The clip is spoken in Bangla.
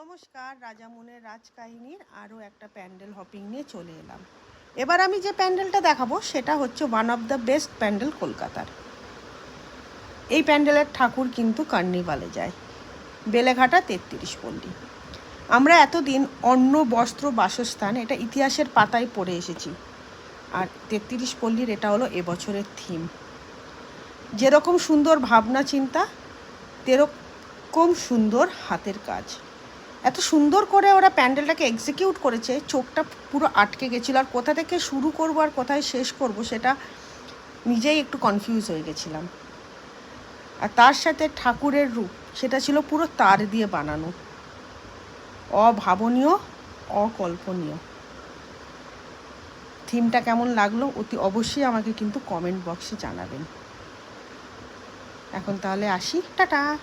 নমস্কার রাজামনের রাজকাহিনীর আরও একটা প্যান্ডেল হপিং নিয়ে চলে এলাম। এবার আমি যে প্যান্ডেলটা দেখাবো, সেটা হচ্ছে one of the best pandal কলকাতার। এই প্যান্ডেলের ঠাকুর কিন্তু কার্নিভালে যায়, বেলেঘাটা তেত্রিশ পল্লী। আমরা এতদিন অন্ন, বস্ত্র, বাসস্থান, এটা ইতিহাসের পাতায় পড়ে এসেছি। আর তেত্রিশ পল্লীর এটা হলো এবছরের থিম যেরকম সুন্দর ভাবনা চিন্তা তেরকম সুন্দর হাতের কাজ। এত সুন্দর করে ওরা প্যান্ডেলটাকে এক্সিকিউট করেছে, চোখটা পুরো আটকে গেছিল। আর কোথা থেকে শুরু করব আর কোথায় শেষ করব সেটা নিজেই একটু কনফিউজ হয়ে গেছিলাম। আর তার সাথে ঠাকুরের রূপ, সেটা ছিল পুরো তার দিয়ে বানানো। অভাবনীয়, অকল্পনীয়। থিমটা কেমন লাগল অতি অবশ্যই আমাকে কিন্তু কমেন্ট বক্সে জানাবেন। এখন তাহলে আসি, টাটা!